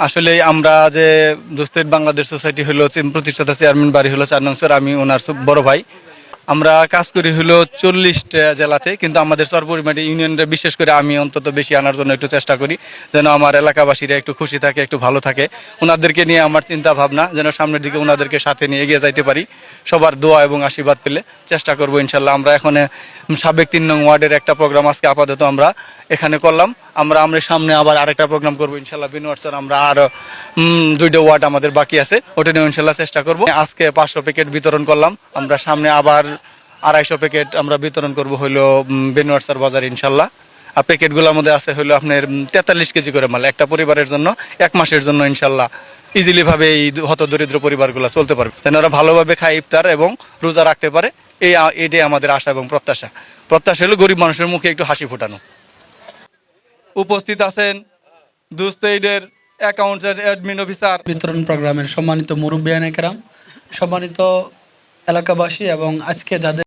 আসলে আমরা যে দোস্তের বাংলাদেশ সোসাইটি হলো প্রতিষ্ঠাতা চেয়ারম্যান বাড়ি হলো চার নং আমি ওনার বড় ভাই। আমরা কাজ করি হলো চল্লিশটা জেলাতে, কিন্তু আমাদের সর্বপরিমাণে ইউনিয়নটা বিশেষ করে আমি অন্তত বেশি আনার জন্য একটু চেষ্টা করি, যেন আমার এলাকাবাসীরা একটু খুশি থাকে, একটু ভালো থাকে। ওনাদেরকে নিয়ে আমার চিন্তা ভাবনা যেন সামনের দিকে ওনাদেরকে সাথে নিয়ে এগিয়ে যাইতে পারি। সবার দোয়া এবং আশীর্বাদ পেলে চেষ্টা করব, ইনশাল্লাহ। আমরা এখন সাবেক তিন নং ওয়ার্ডের একটা প্রোগ্রাম আজকে আপাতত আমরা এখানে করলাম। আমরা আমরা সামনে আবার আরেকটা প্রোগ্রাম করব, ইনশাল্লাহ। বিনোয়ার স্যার, আমরা আরও দুইটা ওয়ার্ড আমাদের বাকি আছে, ওটা নিয়ে ইনশাল্লাহ চেষ্টা করব। আজকে পাঁচশো প্যাকেট বিতরণ করলাম। আমরা সামনে আবার আড়াইশো প্যাকেট আমরা বিতরণ করব হইল বেনুয়ার স্যার বাজার, ইনশাল্লাহ। আর প্যাকেটগুলোর মধ্যে আছে হইল আপনার তেতাল্লিশ কেজি করে মাল। একটা পরিবারের জন্য, এক মাসের জন্য, ইনশাল্লাহ ইজিলি ভাবে এই হত দরিদ্র পরিবারগুলো চলতে পারবে। যেন ওরা ভালোভাবে খায়, ইফতার এবং রোজা রাখতে পারে, এই এটাই আমাদের আশা এবং প্রত্যাশা। প্রত্যাশা হলো গরিব মানুষের মুখে একটু হাসি ফোটানো। উপস্থিত আছেন দুস্ত এইডের অ্যাকাউন্টস অ্যাডমিন অফিসার। বিতরণ প্রোগ্রামের সম্মানিত মুরব্বিয়ান একরাম সম্মানিত এলাকাবাসী এবং আজকে যাদের